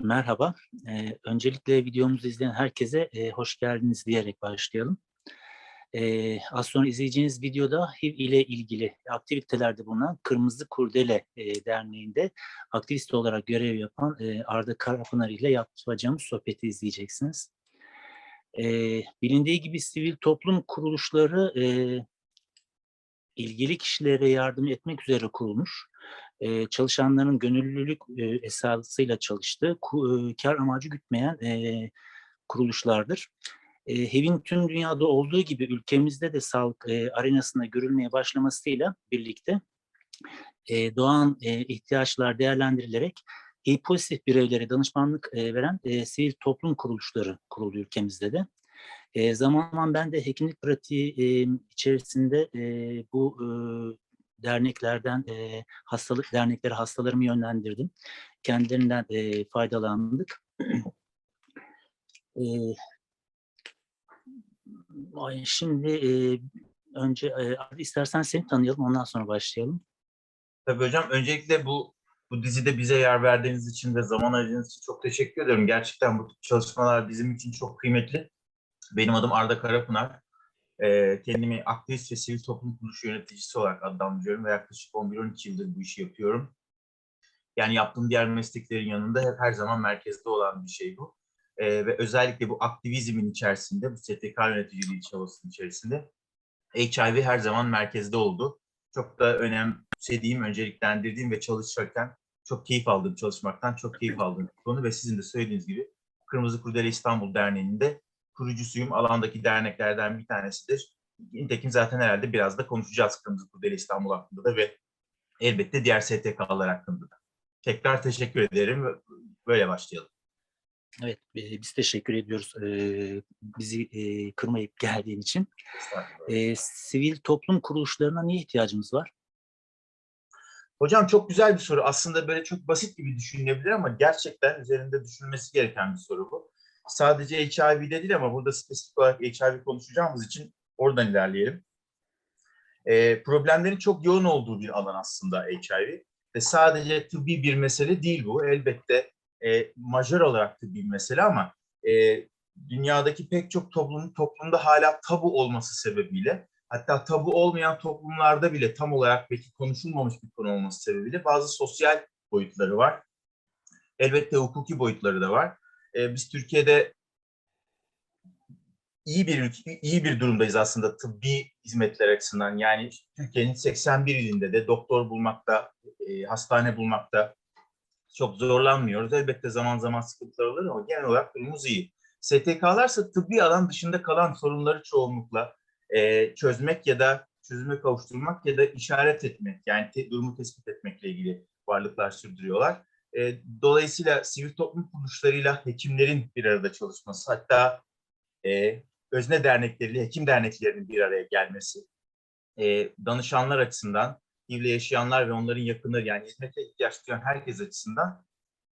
Merhaba. Eee, öncelikle videomuzu izleyen herkese, eee, hoş geldiniz diyerek başlayalım. Eee, az sonra izleyeceğiniz videoda HIV ile ilgili aktivitelerde bulunan Kırmızı Kurdele, eee, Derneği'nde aktivist olarak görev yapan, eee, Arda Karapınar ile yapacağımız sohbeti izleyeceksiniz. Eee, bilindiği gibi sivil toplum kuruluşları, eee, ilgili kişilere yardım etmek üzere kurulmuş, eee, çalışanların gönüllülük, eee, esasıyla çalıştığı, ku eee, kâr amacı gütmeyen, eee, kuruluşlardır. Eee, HIV'in tüm dünyada olduğu gibi ülkemizde de sağlık, eee, arenasında görülmeye başlamasıyla birlikte, eee, doğan, eee, ihtiyaçlar değerlendirilerek HIV pozitif bireylere danışmanlık, eee, veren, eee, sivil toplum kuruluşları kuruldu ülkemizde de. Eee, zaman zaman ben de hekimlik pratiği, emm, içerisinde, eee, bu, ııı, derneklerden, eee, hastalık dernekleri hastalarımı yönlendirdim. Kendilerinden, eee, faydalandık. Ay, şimdi, eee, önce, Arda istersen seni tanıyalım, ondan sonra başlayalım. Tabii hocam. Öncelikle bu bu dizide bize yer verdiğiniz için ve zaman ayırdığınız için çok teşekkür ederim. Gerçekten bu çalışmalar bizim için çok kıymetli. Benim adım Arda Karapınar. Eee, kendimi aktivist ve sivil toplum kuruluşu yöneticisi olarak adlandırıyorum ve yaklaşık 11-12 yıldır bu işi yapıyorum. Yani yaptığım diğer mesleklerin yanında hep her zaman merkezde olan bir şey bu. Eee, ve özellikle bu aktivizmin içerisinde, bu STK yöneticiliği çabasının içerisinde HIV her zaman merkezde oldu. Çok da önemsediğim, önceliklendirdiğim ve çalışırken çok keyif aldığım, çalışmaktan çok keyif aldığım bir konu ve sizin de söylediğiniz gibi Kırmızı Kurdele İstanbul Derneği'nin de kurucusuyum. Alandaki derneklerden bir tanesidir. Nitekim zaten herhalde biraz da konuşacağız Kırmızı Kurdele İstanbul hakkında da ve elbette diğer STK'lar hakkında da. Tekrar teşekkür ederim ve böyle başlayalım. Evet, eee, biz teşekkür ediyoruz, eee, bizi, eee, kırmayıp geldiğin için. Sivil toplum kuruluşlarına niye ihtiyacımız var? Hocam çok güzel bir soru. Aslında böyle çok basit gibi düşünülebilir ama gerçekten üzerinde düşünülmesi gereken bir soru bu. Sadece HIV'de değil ama burada spesifik olarak HIV konuşacağımız için oradan ilerleyelim. Eee, problemlerin çok yoğun olduğu bir alan aslında HIV ve sadece tıbbi bir mesele değil bu. Elbette, eee, majör olarak tıbbi bir mesele ama, eee, dünyadaki pek çok toplum toplumda hâlâ tabu olması sebebiyle hatta tabu olmayan toplumlarda bile tam olarak belki konuşulmamış bir konu olması sebebiyle bazı sosyal boyutları var. Elbette hukuki boyutları da var. Eee, biz Türkiye'de iyi bir iyi bir durumdayız aslında tıbbi hizmetler açısından. Yani Türkiye'nin 81 ilinde de doktor bulmakta, eee, hastane bulmakta çok zorlanmıyoruz. Elbette zaman zaman sıkıntılar oluyor ama genel olarak durumumuz iyi. STK'larsa tıbbi alan dışında kalan sorunları çoğunlukla, eee, çözmek ya da çözüme kavuşturmak ya da işaret etmek, yani te durumu tespit etmekle ilgili varlıklar sürdürüyorlar. Eee, dolayısıyla sivil toplum kuruluşlarıyla hekimlerin bir arada çalışması hatta, eee, özne dernekleriyle hekim derneklerinin bir araya gelmesi, eee, danışanlar açısından, HIV'le yaşayanlar ve onların yakınları yani hizmete ihtiyaç duyan herkes açısından,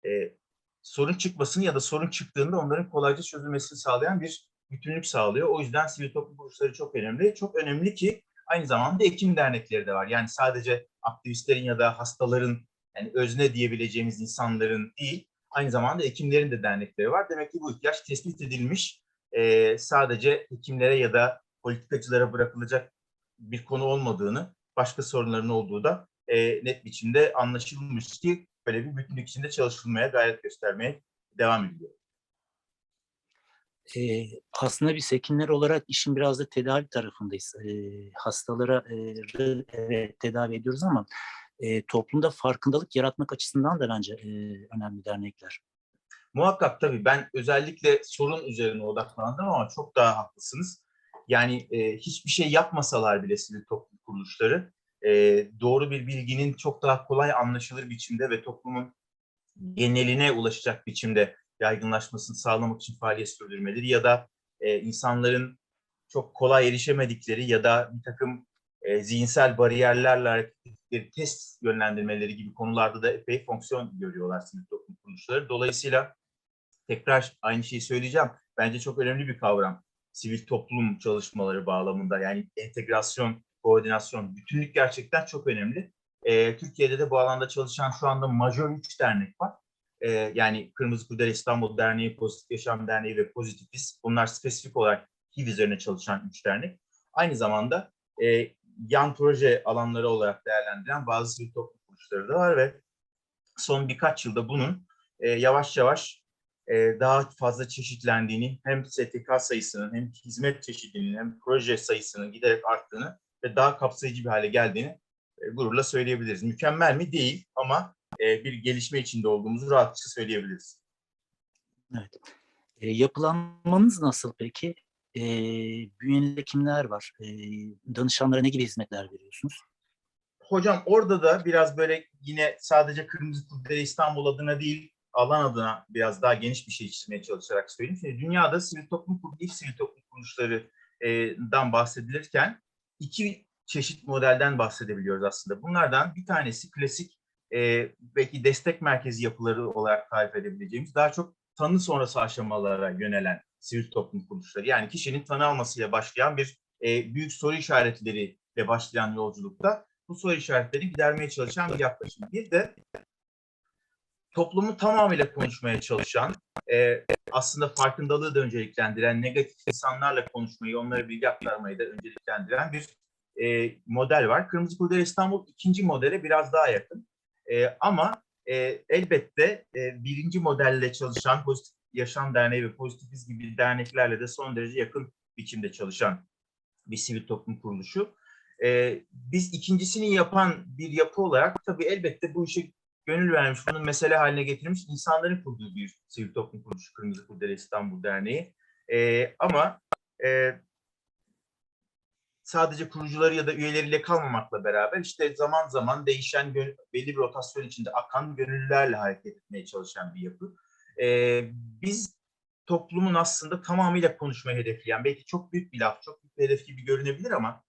eee, sorun çıkmasını ya da sorun çıktığında onların kolayca çözülmesini sağlayan bir bütünlük sağlıyor. O yüzden sivil toplum kuruluşları çok önemli. Çok önemli ki aynı zamanda hekim dernekleri de var. Yani sadece aktivistlerin ya da hastaların, yani özne diyebileceğimiz insanların değil, aynı zamanda hekimlerin de dernekleri var. Demek ki bu ihtiyaç tespit edilmiş. Eee, sadece hekimlere ya da politikacılara bırakılacak bir konu olmadığını, başka sorunların olduğu da, eee, net biçimde anlaşılmış ki böyle bir bütünlük içinde çalışılmaya, gayret göstermeye devam ediliyor. Eee, aslında biz hekimler olarak işin biraz da tedavi tarafındayız. Eee, hastalara evet, tedavi ediyoruz ama, eee, toplumda farkındalık yaratmak açısından da bence, eee, önemli dernekler. Muhakkak tabii. Ben özellikle sorun üzerine odaklandım ama çok daha haklısınız. Yani, eee, hiçbir şey yapmasalar bile sivil toplum kuruluşları, eee, doğru bir bilginin çok daha kolay anlaşılır biçimde ve toplumun geneline ulaşacak biçimde yaygınlaşmasını sağlamak için faaliyet sürdürmeleri ya da, eee, insanların çok kolay erişemedikleri ya da birtakım, eee, zihinsel bariyerlerle hareket test yönlendirmeleri gibi konularda da epey fonksiyon görüyorlar sivil toplum kuruluşları. Dolayısıyla tekrar aynı şeyi söyleyeceğim. Bence çok önemli bir kavram sivil toplum çalışmaları bağlamında. Yani entegrasyon, koordinasyon, bütünlük gerçekten çok önemli. Eee, Türkiye'de de bu alanda çalışan şu anda majör 3 dernek var. e, yani Kırmızı Kurdele İstanbul Derneği, Pozitif Yaşam Derneği ve Pozitifiz. Bunlar spesifik olarak HIV üzerine çalışan üç dernek. Aynı zamanda e, yan proje alanları olarak değerlendiren bazı sivil toplum kuruluşları da var ve son birkaç yılda bunun e, yavaş yavaş e, daha fazla çeşitlendiğini, hem STK sayısının, hem hizmet çeşitliliğinin, hem proje sayısının giderek arttığını ve daha kapsayıcı bir hale geldiğini e, gururla söyleyebiliriz. Mükemmel mi? Değil ama e, bir gelişme içinde olduğumuzu rahatça söyleyebiliriz. Evet. E, yapılanmanız nasıl peki? E, bünyenizde kimler var? E, danışanlara ne gibi hizmetler veriyorsunuz? Hocam orada da biraz böyle yine sadece Kırmızı Kurdele İstanbul adına değil, alan adına biraz daha geniş bir şey çizmeye çalışarak söyleyeyim. Şimdi dünyada sivil toplum kuruluşu, sivil toplum kuruluşlarından bahsedilirken iki çeşit modelden bahsedebiliyoruz aslında. Bunlardan bir tanesi klasik e, belki destek merkezi yapıları olarak tarif edebileceğimiz daha çok tanı sonrası aşamalara yönelen sivil toplum kuruluşları. Yani kişinin tanı almasıyla başlayan bir e, büyük soru işaretleriyle başlayan yolculukta bu soru işaretlerini gidermeye çalışan bir yaklaşım. Bir de toplumu tamamıyla konuşmaya çalışan, e, aslında farkındalığı da önceliklendiren, negatif insanlarla konuşmayı, onlara bilgi aktarmayı da önceliklendiren bir e, model var. Kırmızı Kurdele İstanbul ikinci modele biraz daha yakın. E, ama e, elbette e, birinci modelle çalışan Pozitif Yaşam Derneği ve Pozitifiz gibi derneklerle de son derece yakın biçimde çalışan bir sivil toplum kuruluşu. E, biz ikincisini yapan bir yapı olarak tabii elbette bu işe gönül vermiş, bunu mesele haline getirmiş insanların kurduğu bir sivil toplum kuruluşu Kırmızı Kurdele İstanbul Derneği. E, ama e, sadece kurucuları ya da üyeleriyle kalmamakla beraber işte zaman zaman değişen belli bir rotasyon içinde akan gönüllülerle hareket etmeye çalışan bir yapı. Ee, biz toplumun aslında tamamıyla konuşmayı hedefleyen, belki çok büyük bir laf, çok büyük bir hedef gibi görünebilir ama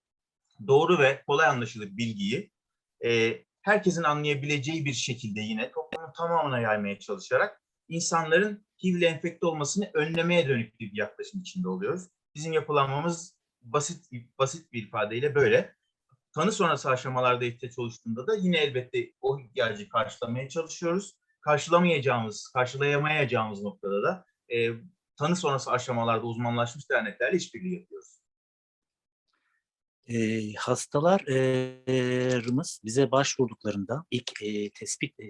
doğru ve kolay anlaşılır bilgiyi e, herkesin anlayabileceği bir şekilde yine toplumun tamamına yaymaya çalışarak insanların HIV ile enfekte olmasını önlemeye dönük bir yaklaşım içinde oluyoruz. Bizim yapılanmamız basit basit bir ifadeyle böyle. Tanı sonrası aşamalarda ihtiyaç oluştuğunda da yine elbette o ihtiyacı karşılamaya çalışıyoruz. Karşılamayacağımız, karşılayamayacağımız noktada da e, tanı sonrası aşamalarda uzmanlaşmış derneklerle işbirliği yapıyoruz. E, hastalarımız bize başvurduklarında ilk e, tespit, e,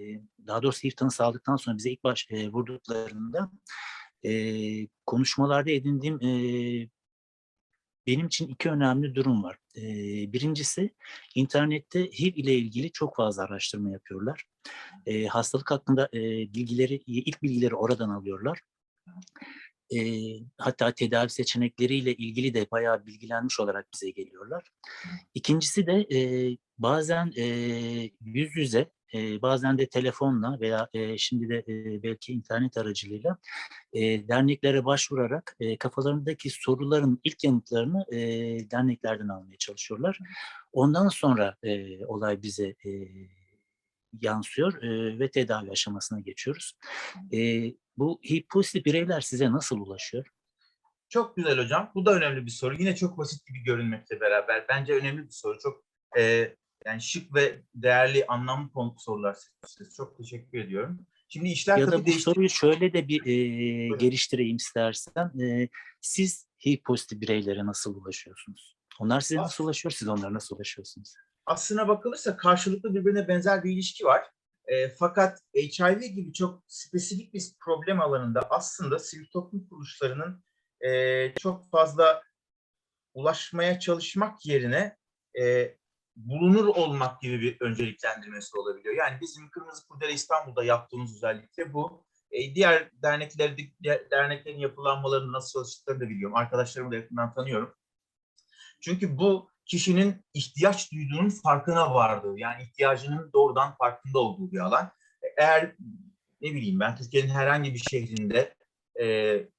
daha doğrusu HIV tanısı aldıktan sonra bize ilk baş e, e, konuşmalarda edindiğim e, benim için iki önemli durum var. Birincisi internette HIV ile ilgili çok fazla araştırma yapıyorlar. Hastalık hakkında bilgileri, ilk bilgileri oradan alıyorlar hatta tedavi seçenekleriyle ilgili de bayağı bilgilenmiş olarak bize geliyorlar. İkincisi de bazen yüz yüze e, bazen de telefonla veya e, şimdi de e, belki internet aracılığıyla e, derneklere başvurarak e, kafalarındaki soruların ilk yanıtlarını e, derneklerden almaya çalışıyorlar. Ondan sonra e, olay bize e, yansıyor e, ve tedavi aşamasına geçiyoruz. E, bu HIV pozitif bireyler size nasıl ulaşıyor? Çok güzel hocam. Bu da önemli bir soru. Yine çok basit gibi görünmekle beraber bence önemli bir soru. Çok e, yani şık ve değerli, anlamlı konu sorular seçmişsiniz. Çok teşekkür ediyorum. Şimdi işler ya tabii da bu değişti. soruyu şöyle de bir e, geliştireyim istersen. E, siz HIV pozitif bireylere nasıl ulaşıyorsunuz? Onlar size nasıl ulaşıyor, siz onlara nasıl ulaşıyorsunuz? Aslına bakılırsa karşılıklı birbirine benzer bir ilişki var. E, fakat HIV gibi çok spesifik bir problem alanında aslında sivil toplum kuruluşlarının e, çok fazla ulaşmaya çalışmak yerine e, bulunur olmak gibi bir önceliklendirmesi olabiliyor. Yani bizim Kırmızı Kurdele İstanbul'da yaptığımız özellikle bu. E, diğer derneklerde, derneklerin yapılanmalarını nasıl çalıştıklarını da biliyorum. Arkadaşlarımı da yakından tanıyorum. Çünkü bu kişinin ihtiyaç duyduğunun farkına vardığı, yani ihtiyacının doğrudan farkında olduğu bir alan. Eğer ne bileyim ben Türkiye'nin herhangi bir şehrinde e,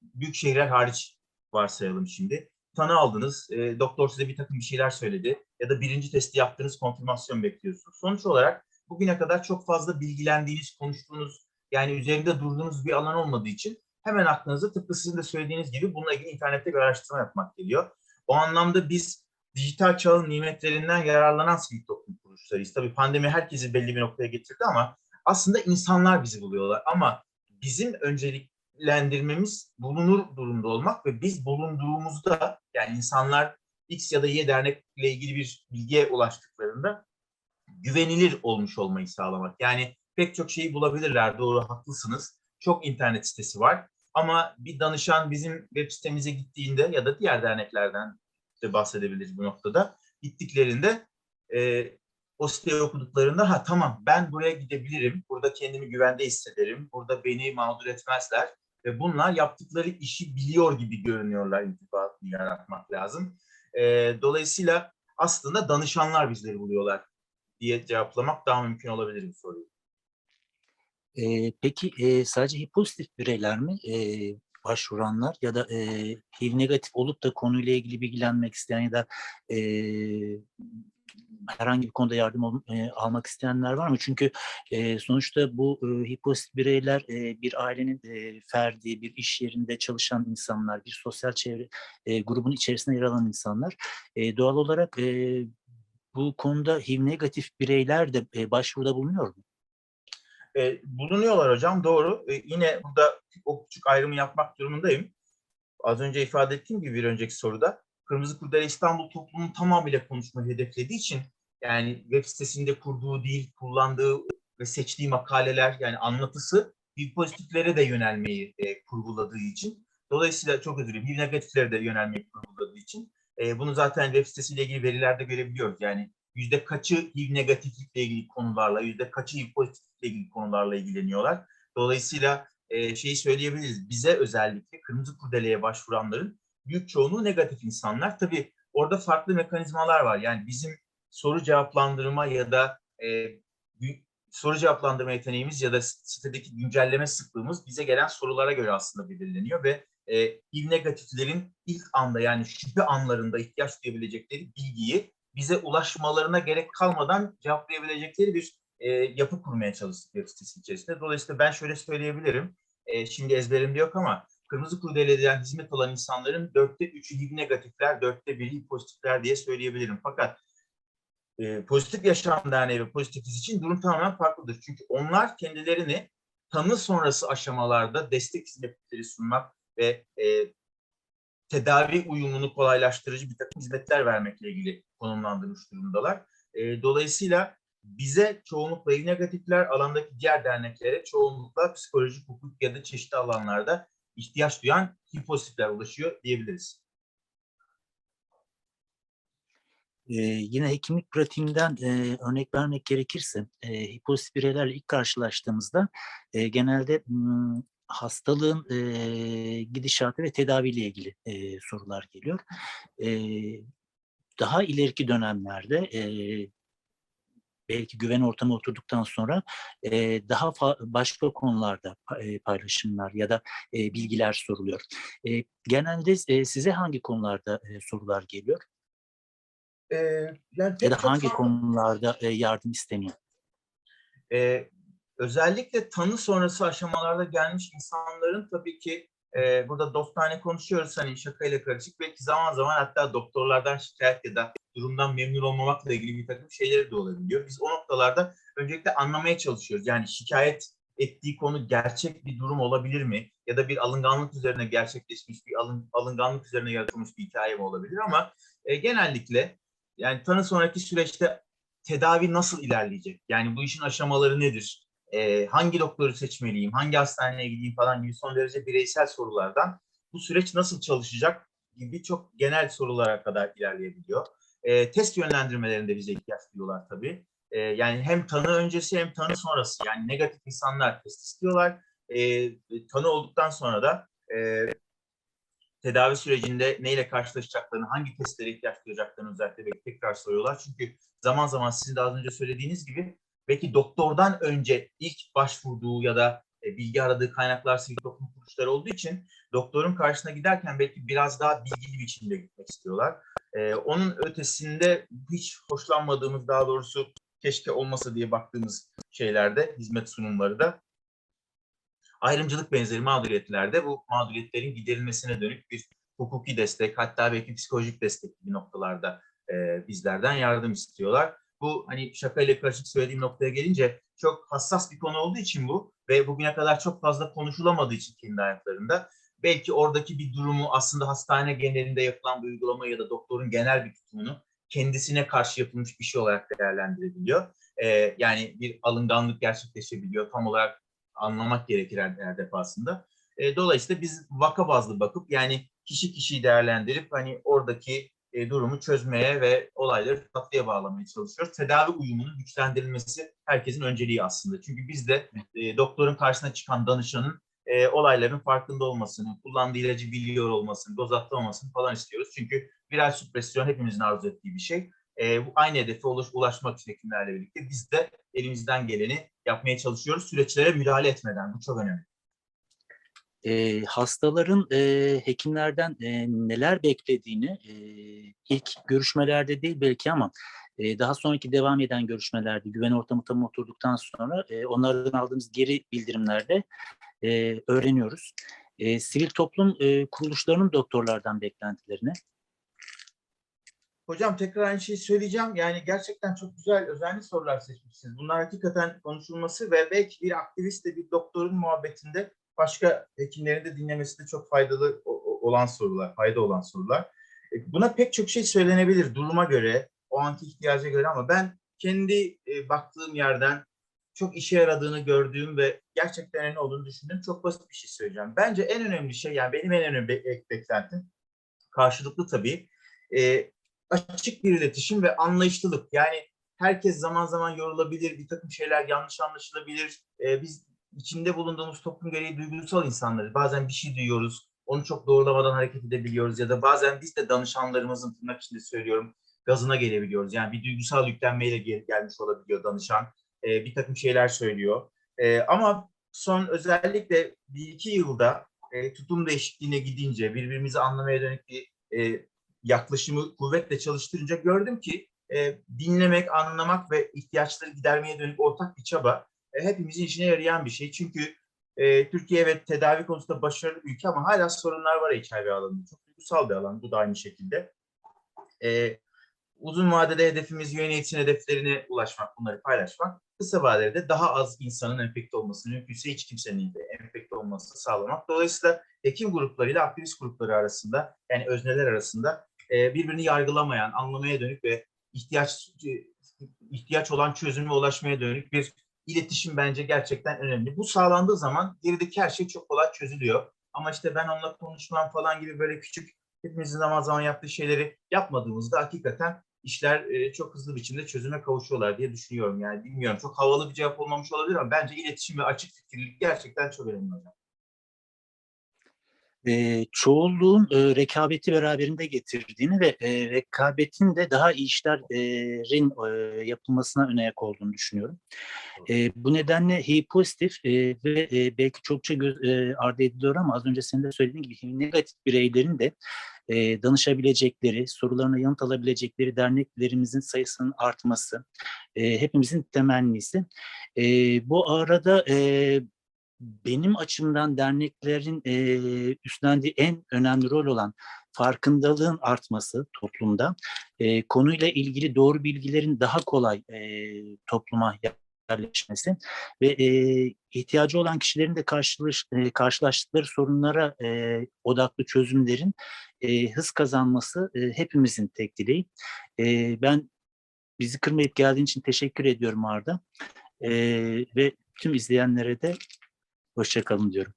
büyük şehirler hariç varsayalım şimdi. Tanı aldınız, e, doktor size bir takım bir şeyler söyledi ya da birinci testi yaptınız, konfirmasyon bekliyorsunuz. Sonuç olarak bugüne kadar çok fazla bilgilendiğiniz, konuştuğunuz, yani üzerinde durduğunuz bir alan olmadığı için hemen aklınıza tıpkı sizin de söylediğiniz gibi bununla ilgili internette bir araştırma yapmak geliyor. O anlamda biz dijital çağın nimetlerinden yararlanan sivil toplum kuruluşlarıyız. Tabii pandemi herkesi belli bir noktaya getirdi ama aslında insanlar bizi buluyorlar. Ama bizim önceliklendirmemiz bulunur durumda olmak ve biz bulunduğumuzda yani insanlar X ya da Y dernekle ilgili bir bilgiye ulaştıklarında güvenilir olmuş olmayı sağlamak. Yani pek çok şeyi bulabilirler. Doğru haklısınız. Çok internet sitesi var. Ama bir danışan bizim web sitemize gittiğinde ya da diğer derneklerden de bahsedebiliriz bu noktada. Gittiklerinde e, o siteyi okuduklarında ha tamam ben buraya gidebilirim. Burada kendimi güvende hissederim. Burada beni mağdur etmezler. Ve bunlar yaptıkları işi biliyor gibi görünüyorlar intibatını yaratmak lazım. E, dolayısıyla aslında danışanlar bizleri buluyorlar diye cevaplamak daha mümkün olabilir bu soruyu. Ee, peki e, sadece pozitif bireyler mi e, başvuranlar ya da e, HIV negatif olup da konuyla ilgili bilgilenmek isteyen ya da e, herhangi bir konuda yardım e, almak isteyenler var mı? Çünkü e, sonuçta bu e, bireyler e, bir ailenin ferdi, bir iş yerinde çalışan insanlar, bir sosyal çevre e, grubun içerisinde yer alan insanlar. Doğal olarak bu konuda HIV negatif bireyler de başvuruda bulunuyor mu? E, bulunuyorlar hocam doğru. E, yine burada o küçük ayrımı yapmak durumundayım. Az önce ifade ettiğim gibi bir önceki soruda Kırmızı Kurdele İstanbul toplumunun tamamıyla konuşmayı hedeflediği için yani web sitesinde kurduğu dil, kullandığı ve seçtiği makaleler yani anlatısı bir pozitiflere de yönelmeyi e, kurguladığı için dolayısıyla çok özür dilerim bir negatiflere de yönelmeyi kurguladığı için e, bunu zaten web sitesiyle ilgili verilerde görebiliyoruz. Yani yüzde kaçı HIV negatiflikle ilgili konularla, yüzde kaçı HIV pozitiflikle ilgili konularla ilgileniyorlar. Dolayısıyla e, şeyi söyleyebiliriz. Bize özellikle Kırmızı Kurdele'ye başvuranların büyük çoğunluğu negatif insanlar. Tabii orada farklı mekanizmalar var. Yani bizim soru cevaplandırma ya da e, soru cevaplandırma yeteneğimiz ya da sitedeki güncelleme sıklığımız bize gelen sorulara göre aslında belirleniyor ve e, HIV negatiflerin ilk anda yani şüphe anlarında ihtiyaç duyabilecekleri bilgiyi bize ulaşmalarına gerek kalmadan cevaplayabilecekleri bir e, yapı kurmaya çalıştık web sitesi içerisinde. Dolayısıyla ben şöyle söyleyebilirim. E, şimdi ezberimde yok ama Kırmızı Kurdele'den hizmet alan insanların dörtte üçü HIV negatifler, dörtte biri HIV pozitifler diye söyleyebilirim. Fakat e, Pozitif Yaşam Derneği ve Pozitifiz için durum tamamen farklıdır. Çünkü onlar kendilerini tanı sonrası aşamalarda destek hizmetleri sunmak ve e, tedavi uyumunu kolaylaştırıcı bir takım hizmetler vermekle ilgili konumlandırmış durumdalar. E, dolayısıyla bize çoğunlukla negatifler, alandaki diğer derneklere çoğunlukla psikolojik hukuk ya da çeşitli alanlarda ihtiyaç duyan HIV pozitifler ulaşıyor diyebiliriz. Ee, yine hekimlik pratiğinden e, örnek vermek gerekirse e, HIV pozitif bireylerle ilk karşılaştığımızda e, genelde m, hastalığın e, gidişatı ve tedaviyle ilgili e, sorular geliyor. E, daha ileriki dönemlerde e, belki güven ortamı oturduktan sonra e, daha başka konularda pa- e, paylaşımlar ya da e, bilgiler soruluyor. E, genelde e, size hangi konularda e, sorular geliyor? Ee, yani ya da hangi konularda e, yardım isteniyor? Ee, özellikle tanı sonrası aşamalarda gelmiş insanların tabii ki e, burada dostane konuşuyoruz hani şakayla karışık belki zaman zaman hatta doktorlardan şikayet ya da durumdan memnun olmamakla ilgili bir takım şeyleri de olabiliyor. Biz o noktalarda öncelikle anlamaya çalışıyoruz. Yani şikayet ettiği konu gerçek bir durum olabilir mi? Ya da bir alınganlık üzerine gerçekleşmiş bir alın, alınganlık üzerine yaratılmış bir hikaye mi olabilir? Ama e, genellikle yani tanı sonraki süreçte tedavi nasıl ilerleyecek? Yani bu işin aşamaları nedir? Ee, hangi doktoru seçmeliyim? Hangi hastaneye gideyim falan gibi son derece bireysel sorulardan bu süreç nasıl çalışacak gibi çok genel sorulara kadar ilerleyebiliyor. Ee, test yönlendirmelerinde bize ihtiyaç duyuyorlar tabii. Ee, yani hem tanı öncesi hem tanı sonrası yani negatif insanlar test istiyorlar. Ee, tanı olduktan sonra da e, tedavi sürecinde neyle karşılaşacaklarını, hangi testlere ihtiyaç duyacaklarını özellikle tekrar soruyorlar. Çünkü zaman zaman sizin de az önce söylediğiniz gibi belki doktordan önce ilk başvurduğu ya da e, bilgi aradığı kaynaklar sivil toplum kuruluşları olduğu için doktorun karşısına giderken belki biraz daha bilgili biçimde gitmek istiyorlar. Ee, onun ötesinde hiç hoşlanmadığımız daha doğrusu keşke olmasa diye baktığımız şeylerde, hizmet sunumları da ayrımcılık benzeri mağduriyetlerde bu mağduriyetlerin giderilmesine dönük bir hukuki destek hatta belki psikolojik destek gibi noktalarda e, bizlerden yardım istiyorlar. Bu hani şakayla karışık söylediğim noktaya gelince çok hassas bir konu olduğu için bu ve bugüne kadar çok fazla konuşulamadığı için kendi hayatlarında belki oradaki bir durumu aslında hastane genelinde yapılan bir uygulama ya da doktorun genel bir tutumunu kendisine karşı yapılmış bir şey olarak değerlendirebiliyor. Ee, yani bir alınganlık gerçekleşebiliyor. Tam olarak anlamak gerekir her, defasında. Ee, dolayısıyla biz vaka bazlı bakıp yani kişi kişiyi değerlendirip hani oradaki e, durumu çözmeye ve olayları tatlıya bağlamaya çalışıyoruz. Tedavi uyumunun güçlendirilmesi herkesin önceliği aslında. Çünkü biz de e, doktorun karşısına çıkan danışanın e, olayların farkında olmasını, kullandığı ilacı biliyor olmasını, doz atlamamasını falan istiyoruz. Çünkü viral süpresyon hepimizin arzu ettiği bir şey. E, bu aynı hedefe ulaş, ulaşmak için hekimlerle birlikte biz de elimizden geleni yapmaya çalışıyoruz. Süreçlere müdahale etmeden. Bu çok önemli. E, hastaların e, hekimlerden e, neler beklediğini e, ilk görüşmelerde değil belki ama e, daha sonraki devam eden görüşmelerde güven ortamı tam oturduktan sonra e, onlardan aldığımız geri bildirimlerde e, öğreniyoruz. E, sivil toplum e, kuruluşlarının doktorlardan beklentilerini. Hocam tekrar aynı şeyi söyleyeceğim. Yani gerçekten çok güzel, özenli sorular seçmişsiniz. Bunlar hakikaten konuşulması ve belki bir aktivistle bir doktorun muhabbetinde başka hekimlerin de dinlemesi de çok faydalı olan sorular, fayda olan sorular. E, Buna pek çok şey söylenebilir duruma göre, o anki ihtiyaca göre ama ben kendi e, baktığım yerden çok işe yaradığını gördüğüm ve gerçekten önemli olduğunu düşündüğüm çok basit bir şey söyleyeceğim. Bence en önemli şey, yani benim en önemli be- beklentim karşılıklı tabii. E, açık bir iletişim ve anlayışlılık. Yani herkes zaman zaman yorulabilir, bir takım şeyler yanlış anlaşılabilir. E, biz içinde bulunduğumuz toplum gereği duygusal insanlarız. Bazen bir şey duyuyoruz, onu çok doğrulamadan hareket edebiliyoruz ya da bazen biz de danışanlarımızın tırnak içinde söylüyorum gazına gelebiliyoruz. Yani bir duygusal yüklenmeyle gel- gelmiş olabiliyor danışan. E, bir takım şeyler söylüyor. E, ama son özellikle bir iki yılda e, tutum değişikliğine gidince birbirimizi anlamaya dönük bir e, yaklaşımı kuvvetle çalıştırınca gördüm ki e, dinlemek, anlamak ve ihtiyaçları gidermeye dönük ortak bir çaba e, hepimizin işine yarayan bir şey. Çünkü e, Türkiye evet tedavi konusunda başarılı ülke ama hala sorunlar var HIV alanında. Çok duygusal bir alan bu da aynı şekilde. E, uzun vadede hedefimiz UNAIDS'in hedeflerine ulaşmak, bunları paylaşmak. Kısa vadede daha az insanın enfekte olmasını, mümkünse hiç kimsenin de enfekte olmasını sağlamak. Dolayısıyla hekim gruplarıyla aktivist grupları arasında yani özneler arasında e, birbirini yargılamayan, anlamaya dönük ve ihtiyaç ihtiyaç olan çözüme ulaşmaya dönük bir iletişim bence gerçekten önemli. Bu sağlandığı zaman gerideki her şey çok kolay çözülüyor. Ama işte ben onunla konuşmam falan gibi böyle küçük hepimizin zaman zaman yaptığı şeyleri yapmadığımızda hakikaten işler e, çok hızlı biçimde çözüme kavuşuyorlar diye düşünüyorum. Yani bilmiyorum çok havalı bir cevap olmamış olabilir ama bence iletişim ve açık fikirlilik gerçekten çok önemli hocam. E, çoğulluğun e, rekabeti beraberinde getirdiğini ve e, rekabetin de daha iyi işlerin e, yapılmasına öne ayak olduğunu düşünüyorum. E, bu nedenle HIV pozitif e, ve e, belki çokça göz, e, ardı ediliyor ama az önce senin de söylediğin gibi HIV negatif bireylerin de e, danışabilecekleri, sorularına yanıt alabilecekleri derneklerimizin sayısının artması e, hepimizin temennisi. E, bu arada e, benim açımdan derneklerin e, üstlendiği en önemli rol olan farkındalığın artması toplumda, e, konuyla ilgili doğru bilgilerin daha kolay e, topluma yerleşmesi ve e, ihtiyacı olan kişilerin de karşılaş, e, karşılaştıkları sorunlara e, odaklı çözümlerin e, hız kazanması e, hepimizin tek dileği. E, ben bizi kırmayıp geldiğin için teşekkür ediyorum Arda. E, ve tüm izleyenlere de Hoşçakalın diyorum.